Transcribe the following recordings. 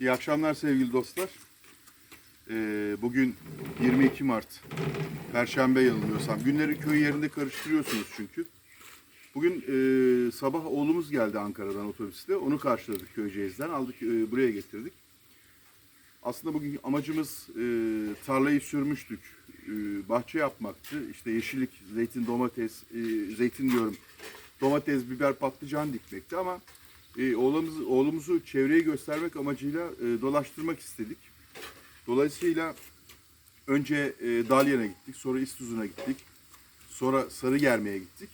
İyi akşamlar sevgili dostlar. Ee, bugün 22 Mart. Perşembe yanılmıyorsam. Günleri köy yerinde karıştırıyorsunuz çünkü. Bugün e, sabah oğlumuz geldi Ankara'dan otobüsle. Onu karşıladık Köyceğiz'den. Aldık e, buraya getirdik. Aslında bugün amacımız e, tarlayı sürmüştük. E, bahçe yapmaktı. İşte yeşillik, zeytin, domates, e, zeytin diyorum. Domates, biber, patlıcan dikmekti ama e, oğlumuz, oğlumuzu çevreye göstermek amacıyla e, dolaştırmak istedik. Dolayısıyla önce e, Dalyan'a gittik, sonra İstuzun'a gittik, sonra Sarıgerme'ye gittik.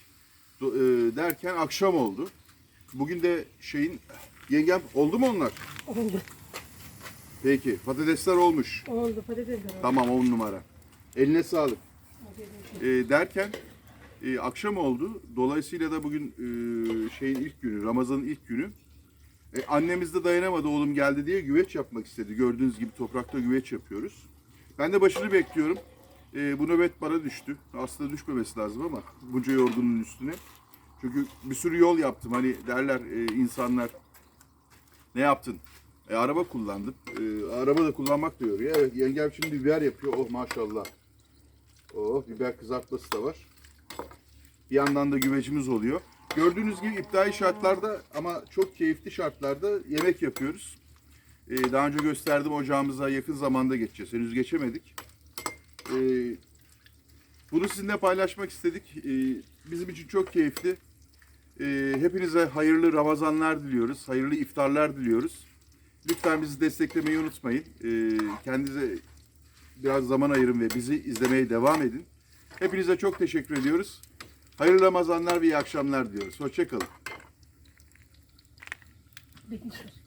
Do- e, derken akşam oldu. Bugün de şeyin, yengem oldu mu onlar? Oldu. Peki, patatesler olmuş. Oldu patates de oldu. Tamam on numara. Eline sağlık. E, derken e, akşam oldu. Dolayısıyla da bugün e, şeyin ilk günü, Ramazan'ın ilk günü. E, annemiz de dayanamadı oğlum geldi diye güveç yapmak istedi. Gördüğünüz gibi toprakta güveç yapıyoruz. Ben de başını bekliyorum. E, bu nöbet bana düştü. Aslında düşmemesi lazım ama bunca yorgunun üstüne. Çünkü bir sürü yol yaptım. Hani derler e, insanlar ne yaptın? E, araba kullandım. E, araba da kullanmak da yoruyor. Evet yengem şimdi biber yapıyor. Oh maşallah. Oh biber kızartması da var. Bir yandan da güvecimiz oluyor. Gördüğünüz gibi iptidai şartlarda ama çok keyifli şartlarda yemek yapıyoruz. Ee, daha önce gösterdim ocağımıza yakın zamanda geçeceğiz. Henüz geçemedik. Ee, bunu sizinle paylaşmak istedik. Ee, bizim için çok keyifli. Ee, hepinize hayırlı Ramazanlar diliyoruz. Hayırlı iftarlar diliyoruz. Lütfen bizi desteklemeyi unutmayın. Ee, kendinize biraz zaman ayırın ve bizi izlemeye devam edin. Hepinize çok teşekkür ediyoruz. Hayırlı Ramazanlar ve iyi akşamlar diyoruz. Hoşçakalın. Bitmiştir.